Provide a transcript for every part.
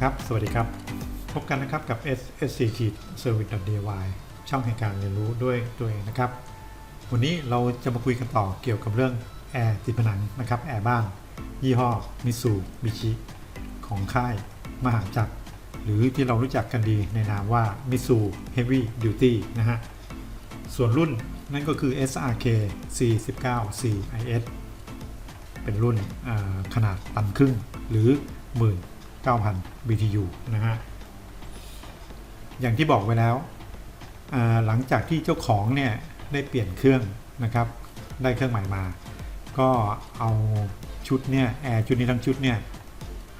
นะครับ สวัสดีครับ พบกันนะครับกับ SSC Service DIY ช่องแห่งการเรียนรู้ด้วยตัวเองนะครับ วันนี้เราจะมาคุยกันต่อเกี่ยวกับเรื่องแอร์ติดผนังนะครับแอร์บ้าน ยี่ห้อมิสูบิชิของค่ายมหาจักร หรือที่เรารู้จักกันดีในนามว่ามิสู Heavy Duty นะฮะ ส่วนรุ่นนั่นก็คือ SRK C19 CIS เป็นรุ่นขนาดตันครึ่งหรือ 9,000 BTU นะฮะ อย่างที่บอกไว้แล้ว หลังจากที่เจ้าของเนี่ยได้เปลี่ยนเครื่องนะครับ ได้เครื่องใหม่มา ก็เอาชุดเนี่ยแอร์ชุดนี้ทั้งชุดเนี่ย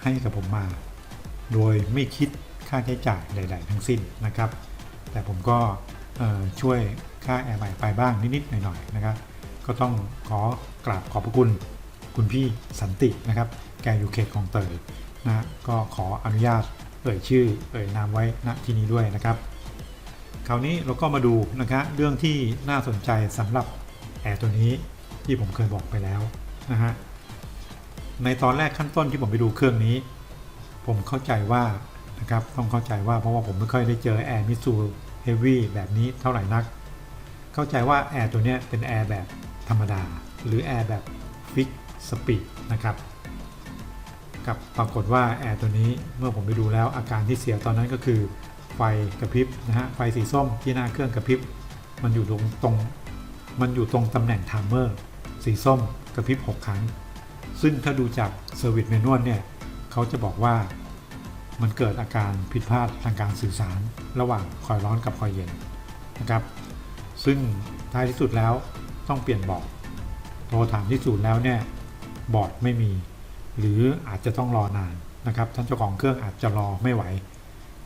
ให้กับผมมา โดยไม่คิดค่าใช้จ่ายใด ๆ ทั้งสิ้นนะครับ แต่ผมก็ช่วยค่าแอร์ใหม่ไปบ้างนิด ๆ หน่อย ๆ นะครับ ก็ต้องขอกราบขอบพระคุณคุณพี่สันตินะครับ แกอยู่เขตของเตย นะก็ขออนุญาตเอ่ยชื่อเอ่ยนามไว้ณที่นี้ด้วยนะครับ คราวนี้เราก็มาดูนะครับเรื่องที่น่าสนใจสำหรับแอร์ตัวนี้ที่ผมเคยบอกไปแล้วนะฮะในตอนแรกขั้นต้นที่ผมไปดูเครื่องนี้ ผมเข้าใจว่านะครับต้องเข้าใจว่าเพราะว่าผมไม่ค่อยได้เจอแอร์มิสูเฮฟวี่แบบนี้เท่าไหร่นัก เข้าใจว่าแอร์ตัวนี้เป็นแอร์แบบธรรมดา หรือแอร์แบบฟิกสปีดนะครับ กับปรากฏว่าแอร์ตัวนี้เมื่อผมไปดูแล้วอาการที่เสียตอนนั้นก็คือ ไฟกระพริบนะฮะไฟสีส้มที่หน้าเครื่องกระพริบ มันอยู่ตรงตรงมันอยู่ตรงตำแหน่งไทม์เมอร์สีส้มกระพริบ 6 ครั้ง ซึ่งถ้าดูจากเซอร์วิสเมนวลเนี่ยเขาจะบอกว่ามันเกิดอาการผิดพลาดทางการสื่อสาร ระหว่างคอยร้อนกับคอยเย็นนะครับ ซึ่งท้ายที่สุดแล้วต้องเปลี่ยนบอร์ดโทรถามที่ศูนย์แล้วเนี่ยบอร์ดไม่มี หรืออาจจะต้องรอนานนะครับ ท่านเจ้าของเครื่องอาจจะรอไม่ไหว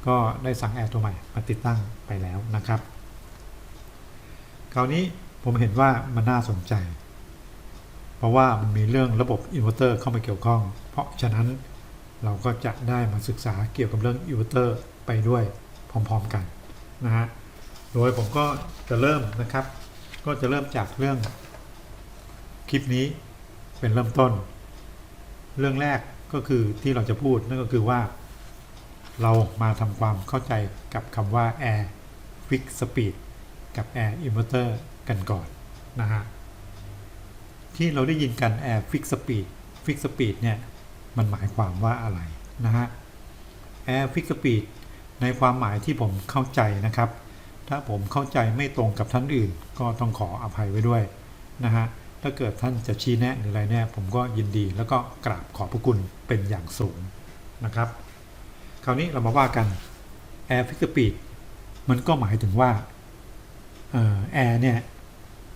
ก็ได้สั่งแอร์ตัวใหม่มาติดตั้งไปแล้วนะครับ คราวนี้ผมเห็นว่ามันน่าสนใจ เพราะว่ามันมีเรื่องระบบอินเวอร์เตอร์เข้ามาเกี่ยวข้อง เพราะฉะนั้นเราก็จะได้มาศึกษาเกี่ยวกับเรื่องอินเวอร์เตอร์ไปด้วยพร้อมๆกันนะฮะ โดยผมก็จะเริ่มนะครับ ก็จะเริ่มจากเรื่องคลิปนี้เป็นเริ่มต้น เรื่องแรกก็คือที่เราจะพูดนั่นก็คือว่า เรามาทำความเข้าใจกับคำว่า Air Fix Speed กับ Air Inverter กันก่อนนะฮะที่เราได้ยินกัน Air Fix Speed Fix Speed เนี่ย มันหมายความว่าอะไรนะฮะ Air Fix Speed ในความหมายที่ผมเข้าใจนะครับ ถ้าผมเข้าใจไม่ตรงกับท่านอื่น ก็ต้องขออภัยไว้ด้วยนะฮะ ถ้าเกิดท่านจะชี้แนะหรืออะไรเนี่ยผมก็ยินดีแล้วก็กราบขอบพระคุณเป็นอย่างสูงนะครับ คราวนี้เรามาว่ากัน Air Fix Speed มันก็หมายถึงว่าแอร์เนี่ย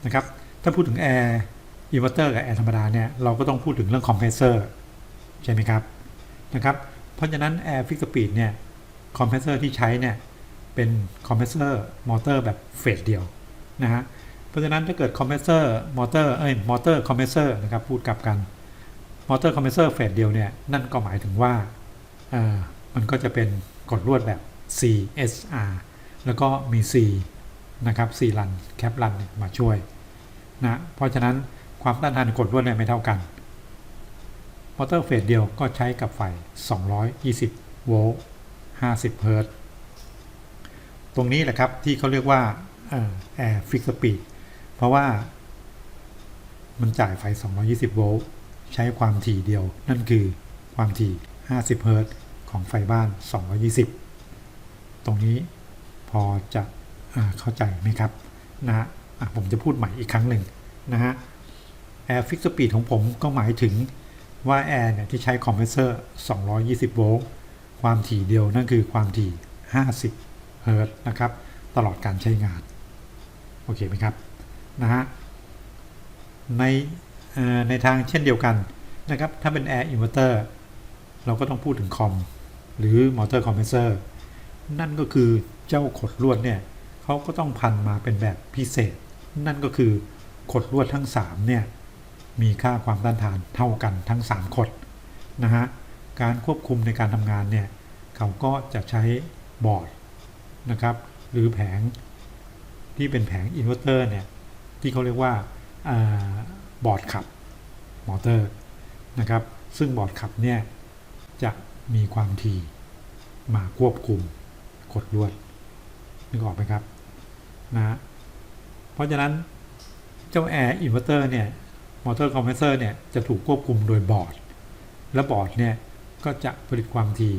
นะครับถ้าพูดถึงแอร์อินเวอร์เตอร์กับแอร์ธรรมดาเนี่ยเราก็ต้องพูดถึงเรื่องคอมเพรสเซอร์ใช่ไหมครับนะครับเพราะฉะนั้น Air Fix Speed เนี่ยคอมเพรสเซอร์ที่ใช้เนี่ยเป็นคอมเพรสเซอร์มอเตอร์แบบเฟสเดียวนะฮะ เพราะฉะนั้นถ้าเกิดคอมเพรสเซอร์มอเตอร์เอ้ยมอเตอร์คอมเพรสเซอร์นะครับพูดกลับกันมอเตอร์คอมเพรสเซอร์เฟสเดียวเนี่ยนั่นก็หมายถึงว่าอ่ามันก็จะเป็นกดลวดแบบ CSR แล้วก็มี C นะครับ C รันแคปรันมาช่วยนะเพราะฉะนั้นความต้านทานกดลวดเนี่ยไม่เท่ากันมอเตอร์เฟสเดียวก็ใช้กับไฟ 220 โวลต์ 50 เฮิรตซ์ ตรงนี้แหละครับที่เขาเรียกว่าแอร์ฟิกสปีด เพราะว่า มันจ่ายไฟ 220 โวลต์ ใช้ความถี่เดียว นั่นคือความถี่ 50 เฮิรตซ์ของไฟบ้าน 220 ตรงนี้พอจะอเข้าใจไหมครับ นะฮะผมจะพูดใหม่อีกครั้งหนึ่งนะฮะแอร์ฟิกสปีดของผมก็หมายถึงว่าแอร์เนี่ยที่ใช้คอมเพรสเซอร์ 220 โวลต์ ความถี่เดียวนั่นคือความถี่ 50 เฮิรตซ์นะครับ ตลอดการใช้งาน โอเคไหมครับ นะฮะในในทางเช่นเดียวกันนะครับ ถ้าเป็น Air Inverter เราก็ต้องพูดถึงคอมหรือมอเตอร์คอมเพรสเซอร์นั่นก็คือเจ้าขดลวดเนี่ยเขาก็ต้องพันมาเป็นแบบพิเศษ นั่นก็คือขดลวดทั้ง3เนี่ยมีค่าความต้านทานเท่ากันทั้ง 3 ขดนะฮะการควบคุมในการทำงานเนี่ยเขาก็จะใช้บอร์ดนะครับหรือแผงที่เป็นแผงอินเวอร์เตอร์เนี่ย ที่เขาเรียกว่าบอร์ดขับมอเตอร์นะครับ ซึ่งบอร์ดขับเนี่ยจะมีความถี่มาควบคุมกดลวดนึกออกไหมครับนะฮะเพราะฉะนั้นเจ้าแอร์อินเวอร์เตอร์เนี่ยมอเตอร์คอมเพรสเซอร์เนี่ยจะถูกควบคุมโดยบอร์ด และบอร์ดเนี่ยก็จะผลิตความถี่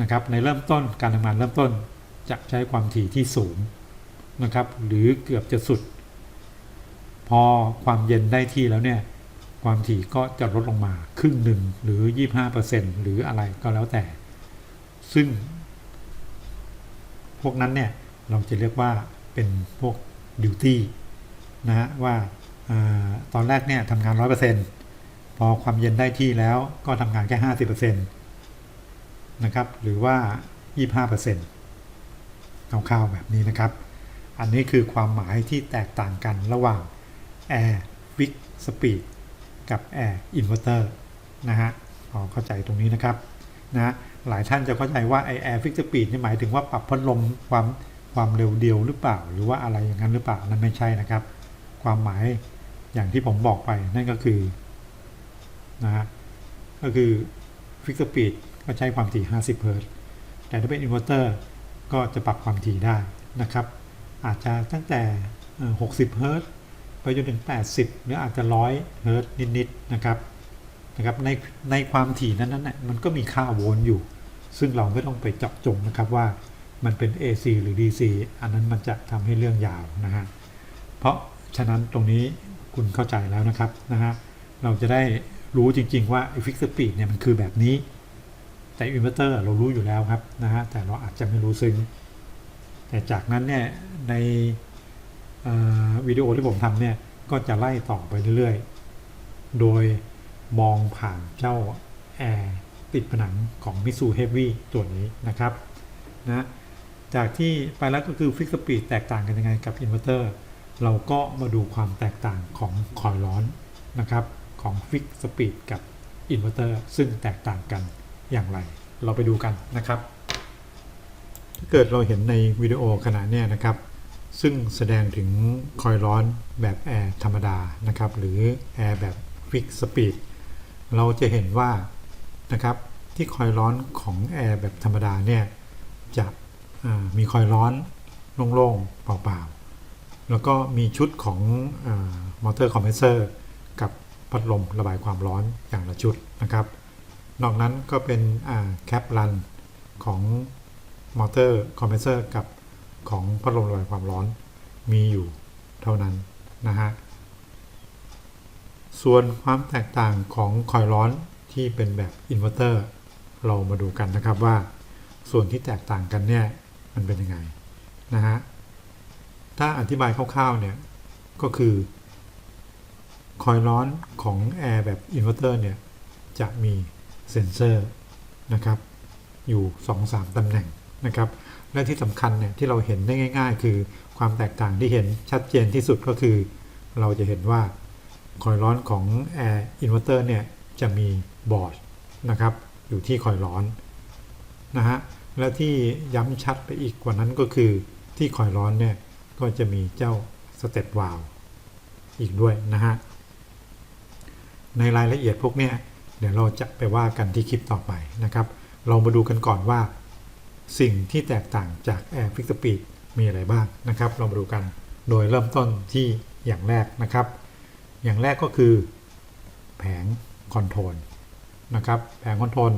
นะครับในเริ่มต้นการทำงานเริ่มต้นจะใช้ความถี่ที่สูง นะครับ หรือเกือบจะสุด พอความเย็นได้ที่แล้วเนี่ย ความถี่ก็จะลดลงมาครึ่งหนึ่งหรือ 25%หรืออะไรก็แล้วแต่ ซึ่ง พวกนั้นเนี่ย เราจะเรียกว่าเป็นพวกดิวตี้นะฮะว่าอาตอนแรกเนี่ยทำงาน 100%พอความเย็นได้ที่แล้วก็ทำงานแค่ 50%นะครับ หรือว่า 25%คร่าวๆแบบนี้นะครับ อันนี้คือความหมายที่แตกต่างกันระหว่าง Air Fix Speed กับ Air Inverter นะฮะพอเข้าใจตรงนี้นะครับนะหลายท่านจะเข้าใจว่าไอ Air Fix Speed นี่หมายถึงว่าปรับพัดลมความความเร็วเดียวหรือเปล่า หรือว่าอะไรอย่างนั้นหรือเปล่านั่นไม่ใช่นะครับ ความหมายอย่างที่ผมบอกไปนั่นก็คือนะฮะก็คือ Fix Speed ก็ใช้ความถี่ 50 เฮิรตซ์แต่ถ้าเป็น Inverter ก็จะปรับความถี่ได้นะครับ อาจจะตั้งแต่ 60เฮิรตซ์ไปจนถึง 80 หรืออาจจะ 100เฮิรตซ์นิดๆนะครับนะครับในในความถี่นั้นนั้นน่ะมันก็มีค่าโวลต์อยู่ ซึ่งเราไม่ต้องไปเจาะจงนะครับว่ามันเป็น AC หรือ DC อันนั้นมันจะทำให้เรื่องยาวนะฮะเพราะฉะนั้นตรงนี้คุณเข้าใจแล้วนะครับนะฮะเราจะได้รู้จริง ๆ ว่าอ้ฟิกซ์สปีดเนี่ยมันคือแบบนี้ แต่อินเวอร์เตอร์เรารู้อยู่แล้วครับนะฮะแต่เราอาจจะไม่รู้ซึ้ง แต่จากนั้นเนี่ยในวิดีโอที่ผมทำเนี่ยก็จะไล่ต่อไปเรื่อยๆ โดยมองผ่านเจ้าแอร์ติดผนังของ Mitsu Heavy ตัวนี้นะครับนะจากที่ไปแล้วก็คือฟิกสปีดแตกต่างกันยังไงกับอินเวอร์เตอร์เราก็มาดูความแตกต่างของคอยล์ร้อนนะครับของฟิกสปีดกับอินเวอร์เตอร์ซึ่งแตกต่างกันอย่างไร เราไปดูกันนะครับ เกิดเราเห็นในวิดีโอขณะเนี้ยนะครับ ซึ่งแสดงถึงคอยร้อนแบบแอร์ธรรมดานะครับ หรือแอร์แบบฟิกสปีดเราจะเห็นว่านะครับที่คอยร้อนของแอร์แบบธรรมดาเนี่ยจะมีคอยร้อนโล่งๆเปล่าๆ แล้วก็มีชุดของมอเตอร์คอมเพรสเซอร์กับพัดลมระบายความร้อนอย่างละชุดนะครับ นอกนั้นก็เป็นแคปรันของ มอเตอร์คอมเพรสเซอร์กับของพัดลมระบายความร้อนมีอยู่เท่านั้นนะฮะ ส่วนความแตกต่างของคอยร้อนที่เป็นแบบอินเวอร์เตอร์เรามาดูกันนะครับว่า ส่วนที่แตกต่างกันเนี่ยมันเป็นยังไงนะฮะ ถ้าอธิบายคร่าวๆเนี่ยก็คือคอยร้อนของแอร์แบบอินเวอร์เตอร์เนี่ยจะมีเซ็นเซอร์นะครับอยู่ 2-3ตำแหน่ง นะครับและที่สำคัญเนี่ยที่เราเห็นได้ง่าย ๆ คือความแตกต่างที่เห็นชัดเจนที่สุดก็คือ เราจะเห็นว่าคอยล์ร้อนของแอร์อินเวอร์เตอร์เนี่ยจะมีบอร์ดนะครับอยู่ที่คอยล์ร้อนนะฮะและที่ย้ำชัดไปอีกกว่านั้นก็คือที่คอยล์ร้อนเนี่ยก็จะมีเจ้าสเต p วาลอีกด้วยนะฮะในรายละเอียดพวกเนี้ยเดี๋ยวเราจะไปว่ากันที่คลิปต่อไปนะครับ เรามาดูกันก่อนว่า สิ่งที่แตกต่างจาก Air Fix Speed มีอะไรบ้างนะครับเรามาดูกัน โดยเริ่มต้นที่อย่างแรกนะครับ อย่างแรกก็คือ แผงคอนโทรลนะครับ แผงคอนโทรล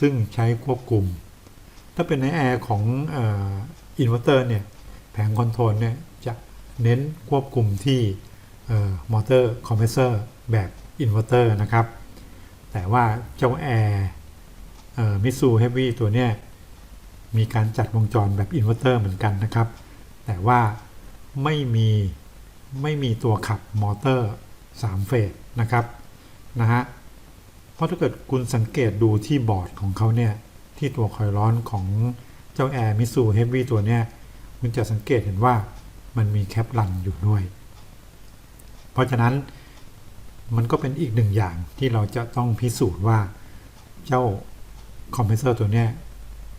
ซึ่งใช้ควบคุม ถ้าเป็นในแอร์ของอินเวอร์เตอร์เนี่ย แผงคอนโทรลเนี่ยจะเน้นควบคุมที่มอเตอร์คอมเพรสเซอร์แบบอินเวอร์เตอร์นะครับ แต่ว่าเจ้าแอร์มิสูเฮฟวี่ตัวเนี้ย มีการจัดวงจรแบบอินเวอร์เตอร์เหมือนกันนะครับ แต่ว่าไม่มีไม่มีตัวขับมอเตอร์3เฟสนะครับนะฮะเพราะถ้าเกิดคุณสังเกตดูที่บอร์ดของเขาเนี่ย ที่ตัวคอยล์ร้อนของเจ้าแอร์มิสูเฮฟวี่ตัวเนี้ยคุณจะสังเกตเห็นว่ามันมีแคปลันอยู่ด้วย เพราะฉะนั้นมันก็เป็นอีกหนึ่งอย่างที่เราจะต้องพิสูจน์ว่าเจ้าคอมเพรสเซอร์ตัวเนี้ย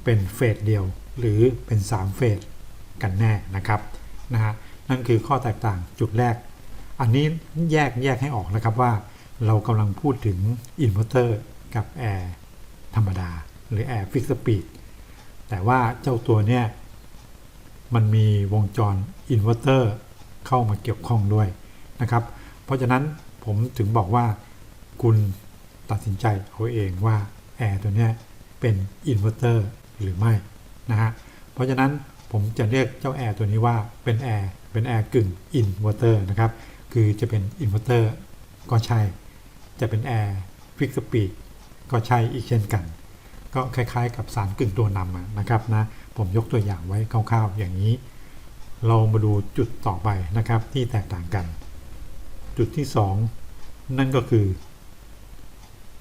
เป็นเฟสเดียว หรือเป็น 3 เฟสกันแน่นะครับนะฮะนั่นคือข้อแตกต่างจุดแรก อันนี้แยกแยกให้ออกนะครับว่าเรากำลังพูดถึงอินเวอร์เตอร์กับแอร์ธรรมดา หรือ Air Fix Speed แต่ว่าเจ้าตัวเนี่ยมันมีวงจรอินเวอร์เตอร์เข้ามาเกี่ยวข้องด้วยนะครับ เพราะฉะนั้นผมถึงบอกว่าคุณตัดสินใจเอาเองว่าแอร์ตัวเนี้ยเป็นอินเวอร์เตอร์ หรือไม่นะฮะเพราะฉะนั้นผมจะเรียกเจ้าแอร์ตัวนี้ว่าเป็นแอร์เป็นแอร์กึ่งอินเวอร์เตอร์นะครับ คือจะเป็นอินเวอร์เตอร์ก็ใช่ จะเป็นแอร์ฟิกสปีดก็ใช่อีกเช่นกัน ก็คล้ายๆ กับสารกึ่งตัวนำนะครับนะผมยกตัวอย่างไว้คร่าวๆอย่างนี้ เรามาดูจุดต่อไปนะครับที่แตกต่างกัน จุดที่ 2 นั่นก็คือ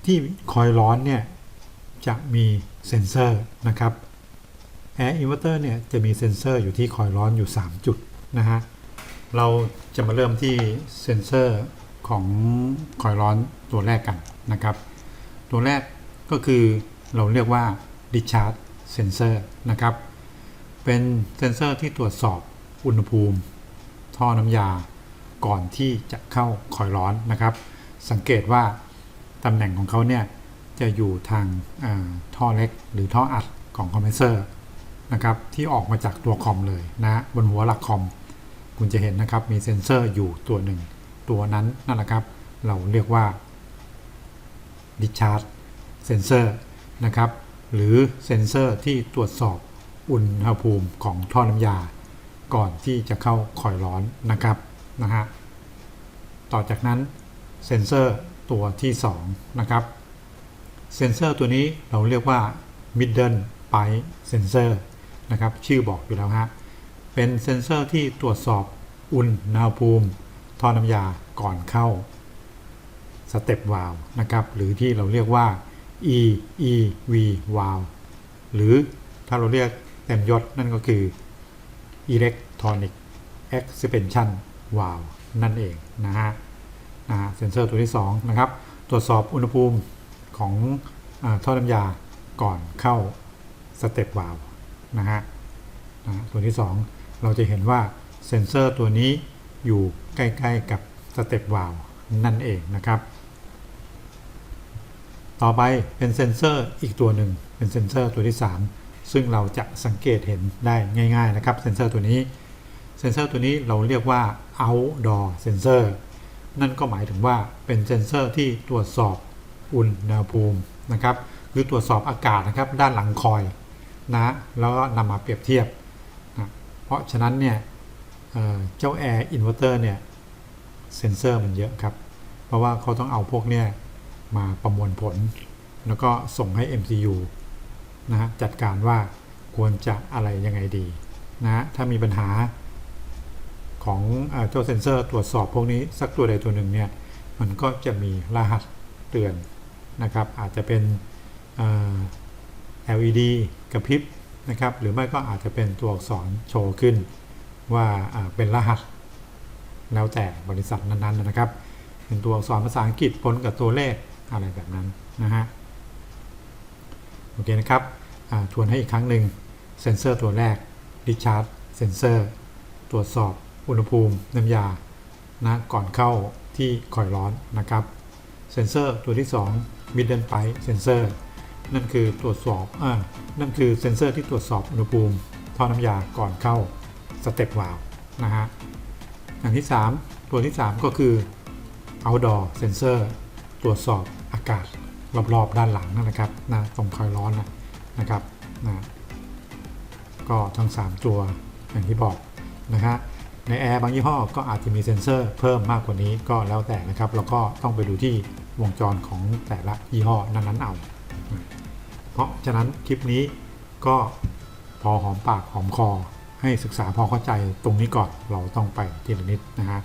ที่คอยร้อนเนี่ย จะมีเซ็นเซอร์นะครับ Air Inverter เนี่ยจะมีเซ็นเซอร์อยู่ที่คอยร้อนอยู่ 3 จุดนะฮะเราจะมาเริ่มที่เซ็นเซอร์ของคอยร้อนตัวแรกกันนะครับ ตัวแรกก็คือเราเรียกว่า Discharge Sensor นะครับ เป็นเซ็นเซอร์ที่ตรวจสอบอุณหภูมิ ท่อน้ำยาก่อนที่จะเข้าคอยร้อนนะครับ สังเกตว่าตำแหน่งของเขาเนี่ย จะอยู่ทางาท่อเล็กหรือท่ออัดของคอมเพรสเซอร์นะครับที่ออกมาจากตัวคอมเลยนะบนหัวหลักคอม คุณจะเห็นนะครับมีเซ็นเซอร์อยู่ตัวหนึ่ง ตัวนั้นนั่นแหละครับ เราเรียกว่า discharge sensor นะครับหรือเซนเซอร์ที่ตรวจสอบอุณหภูมิของท่อน้ำยา ก่อนที่จะเข้าคอยร้อนนะครับนะฮะต่อจากนั้นเซนเซอร์ตัวที่2นะครับ เซนเซอร์ตัวนี้เราเรียกว่า middle pipe sensor นะครับ ชื่อบอกอยู่แล้วฮะ เป็นเซนเซอร์ที่ตรวจสอบอุณหภูมิท่อน้ำยาก่อนเข้าสเต็ปวาลนะครับ หรือที่เราเรียกว่า EEV valve หรือถ้าเราเรียกเต็มยศนั่นก็คือ Electronic Expansion Valve นั่นเองนะฮะนะเซนเซอร์ตัวที่ 2 นะครับ ตรวจสอบอุณหภูมิ ของอท่อน้ำยาก่อนเข้าสเต็ปวาล์วนะฮะนะตัวที่ 2 เราจะเห็นว่าเซ็นเซอร์ตัวนี้อยู่ใกล้ ๆ กับสเต็ปวาล์นั่นเองนะครับ ต่อไปเป็นเซนเซอร์อีกตัวหนึ่งเป็นเซนเซอร์ตัวที่ 3 ซึ่งเราจะสังเกตเห็นได้ง่าย ๆ นะครับเซนเซอร์ตัวนี้เซนเซอร์ตัวนี้เราเรียกว่า outdoor sensor นั่นก็หมายถึงว่าเป็นเซนเซอร์ที่ตรวจสอบ อุณหภูมินะครับคือตรวจสอบอากาศนะครับด้านหลังคอยนะแล้วก็นำมาเปรียบเทียบนะเพราะฉะนั้นเนี่ยเอ่อเจ้า Air Inverter เนี่ยเซนเซอร์มันเยอะครับ เพราะว่าเขาต้องเอาพวกเนี่ยมาประมวลผล แล้วก็ส่งให้ MCU นะฮะจัดการว่าควรจะอะไรยังไงดีนะฮะถ้ามีปัญหาของเอ่อเจ้าเซนเซอร์ตรวจสอบพวกนี้สักตัวใดตัวหนึ่งเนี่ยมันก็จะมีรหัสเตือน นะครับ อาจจะเป็น LED กระพริบนะครับ หรือไม่ก็อาจจะเป็นตัวอักษรโชว์ขึ้น ว่าเป็นรหัส แล้วแต่บริษัทนั้นๆนะครับ เป็นตัวอักษรภาษาอังกฤษปนกับตัวเลขอะไรแบบนั้นนะฮะโอเคนะครับทวนให้อีกครั้งหนึ่งเซ็นเซอร์ตัวแรก Discharge Sensor ตรวจสอบอุณหภูมิน้ำยานะก่อนเข้าที่คอยร้อนนะครับ เซนเซอร์ตัวที่ 2 Middle Pipe Sensor นั่นคือตรวจสอบอ่านั่นคือเซนเซอร์ที่ตรวจสอบอุณหภูมิท่อน้ำยาก่อนเข้าสเต็ปวาล์วนะฮะอย่างที่ 3 ตัวที่ 3 ก็คือ outdoor sensor ตรวจสอบอากาศรอบๆด้านหลังนะครับนะตรงคอยร้อนนะนะครับนะก็ทั้ง 3 ตัวอย่างที่บอกนะฮะในแอร์บางยี่ห้อก็อาจจะมีเซ็นเซอร์เพิ่มมากกว่านี้ก็แล้วแต่นะครับ แล้วก็ต้องไปดูที่ วงจรของแต่ละยี่ห้อนั้นๆเอา เพราะฉะนั้นคลิปนี้ก็พอหอมปากหอมคอให้ศึกษาพอเข้าใจตรงนี้ก่อนเราต้องไปทีละนิดนะฮะ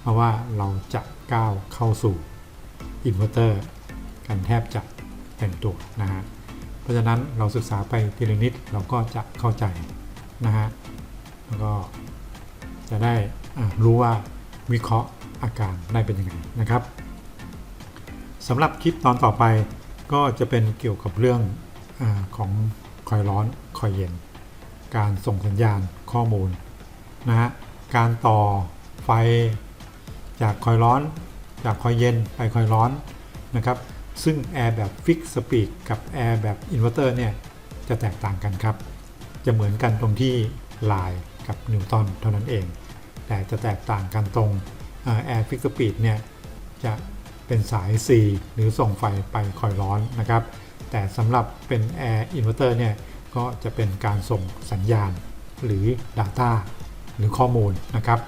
เพราะว่าเราจะก้าวเข้าสู่อินเวอร์เตอร์กันแทบจะเต็มตัวนะฮะเพราะฉะนั้นเราศึกษาไปทีละนิดเราก็จะเข้าใจนะฮะแล้วก็จะได้รู้ว่าวิเคราะห์อาการได้เป็นยังไงนะครับ สำหรับคลิปตอนต่อไปก็จะเป็นเกี่ยวกับเรื่องอของคอยร้อนคอยเย็น การส่งสัญญาณข้อมูลนะฮะการต่อไฟจากคอยร้อน จากคอยเย็นไปคอยร้อนนะครับซึ่งแอร์แบบฟิกสปีดกับแอร์แบบอินเวอร์เตอร์เนี่ยจะแตกต่างกันครับ จะเหมือนกันตรงที่ลายกับนิวตันเท่านั้นเอง แต่จะแตกต่างกันตรงแอร์ฟิกสปีดเนี่ยจะ เป็นสาย C หรือส่งไฟไปคอยร้อนนะครับ แต่สำหรับเป็นแอร์อินเวอร์เตอร์เนี่ยก็จะเป็นการส่งสัญญาณหรือ Data หรือข้อมูลนะครับ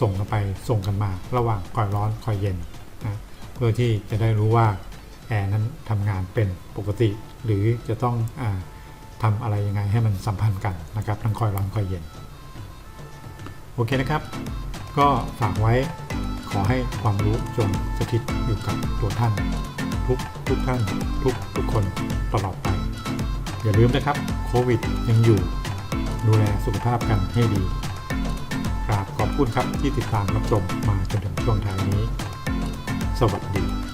ส่งกันไปส่งกันมาระหว่างคอยร้อนคอยเย็นนะเพื่อที่จะได้รู้ว่าแอร์นั้นทำงานเป็นปกติ หรือจะต้องอทำอะไรยังไงให้มันสัมพันธ์กันนะครับ ทั้งคอยร้อนคอยเย็น โอเคนะครับ ก็ฝากไว้ขอให้ความรู้จงสถิตอยู่กับตัวท่าน ทุกทุกท่าน ทุกทุกคนตลอดไป อย่าลืมนะครับโควิดยังอยู่ ดูแลสุขภาพกันให้ดีกราบขอบคุณครับที่ติดตามรับชมมาจนถึงช่วงท้ายนี้ สวัสดี